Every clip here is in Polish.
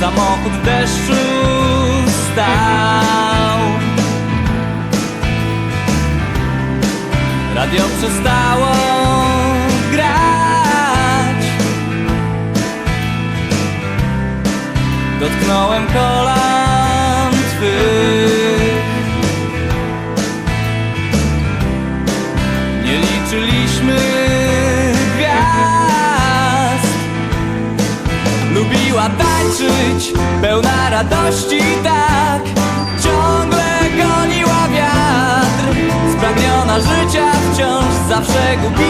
Samochód w deszczu stał. Radio przestało grać. Dotknąłem kolan Lubiła tańczyć, pełna radości tak. Ciągle goniła wiatr Spragniona życia wciąż zawsze gubiła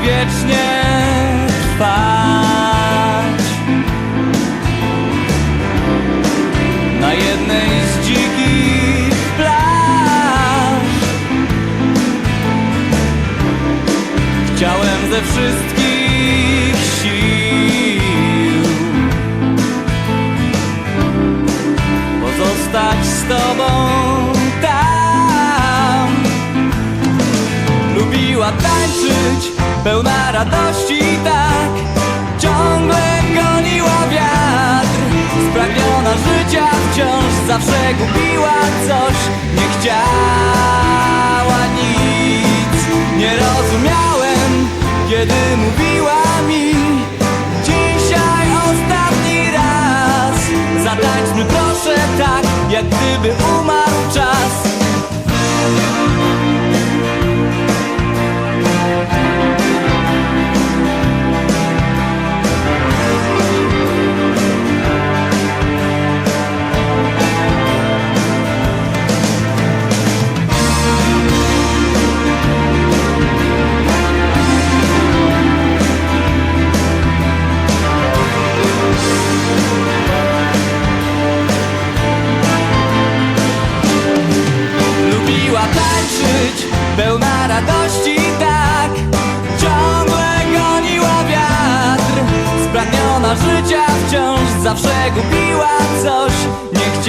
wiecznie trwać. Na jednej z dzikich plaż. Chciałem ze wszystkich Lubiła tańczyć, pełna radości tak. Ciągle goniła wiatr Spragniona życia wciąż zawsze gubiła coś Nie chciała radości tak. Ciągle goniła wiatr. Spragniona życia wciąż zawsze gubiła coś. Nie